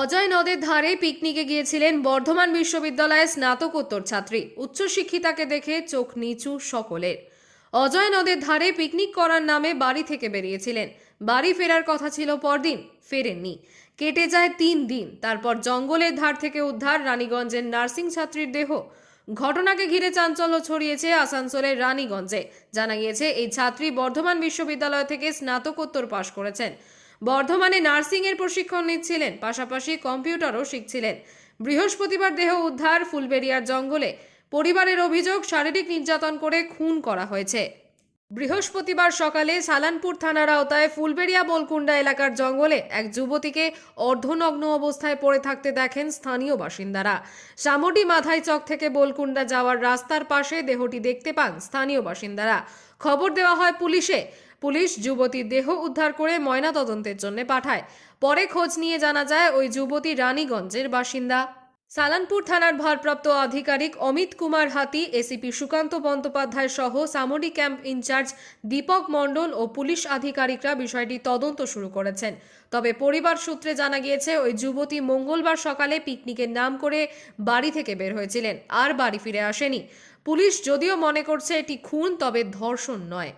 অজয় নদের ধারে পিকনিকে গিয়েছিলেন বর্ধমান বিশ্ববিদ্যালয়ের স্নাতকোত্তর ছাত্রী। উচ্চশিক্ষিতাকে দেখে চোখ নিচু সকলের। অজয় নদের ধারে পিকনিক করার নামে বাড়ি থেকে বেরিয়েছিলেন। বাড়ি ফেরার কথা ছিল পরদিন, ফেরেননি। কেটে যায় তিন দিন, তারপর জঙ্গলের ধার থেকে উদ্ধার রানীগঞ্জের নার্সিং ছাত্রীর দেহ। ঘটনাকে ঘিরে চাঞ্চল্য ছড়িয়েছে আসানসোলের রানীগঞ্জে। জানা গিয়েছে, এই ছাত্রী বর্ধমান বিশ্ববিদ্যালয় থেকে স্নাতকোত্তর পাশ করেছেন। বর্ধমানে নার্সিং এর প্রশিক্ষণ নিচ্ছিলেন, পাশাপাশি কম্পিউটারও শিখছিলেন। বৃহস্পতিবার দেহ উদ্ধার, ফুলবেড়িয়ার জঙ্গলে পরিবারের অভিযোগ, শারীরিক নির্যাতন করে খুন করা হয়েছে। বৃহস্পতিবার সকালে সালানপুর থানার আওতায় ফুলবেড়িয়া বলকুন্ডা এলাকার জঙ্গলে এক যুবতীকে অর্ধনগ্ন অবস্থায় পড়ে থাকতে দেখেন স্থানীয় বাসিন্দারা। সামটি মাথায় চক থেকে বলকুন্ডা যাওয়ার রাস্তার পাশে দেহটি দেখতে পান স্থানীয় বাসিন্দারা। খবর দেওয়া হয় পুলিশে। পুলিশ যুবতীর দেহ উদ্ধার করে ময়নাতদন্তের জন্য পাঠায়। পরে খোঁজ নিয়ে জানা যায়, ওই যুবতী রানীগঞ্জের বাসিন্দা। সালানপুর থানার ভারপ্রাপ্ত আধিকারিক অমিত কুমার হাতি, এসিপি সুকান্ত বন্দ্যোপাধ্যায় সহ সামরি ক্যাম্প ইনচার্জ দীপক মণ্ডল ও পুলিশ আধিকারিকরা বিষয়টি তদন্ত শুরু করেছেন। তবে পরিবার সূত্রে জানা গিয়েছে, ওই যুবতী মঙ্গলবার সকালে পিকনিকের নাম করে বাড়ি থেকে বের হয়েছিলেন, আর বাড়ি ফিরে আসেনি। পুলিশ যদিও মনে করছে এটি খুন, তবে ধর্ষণ নয়।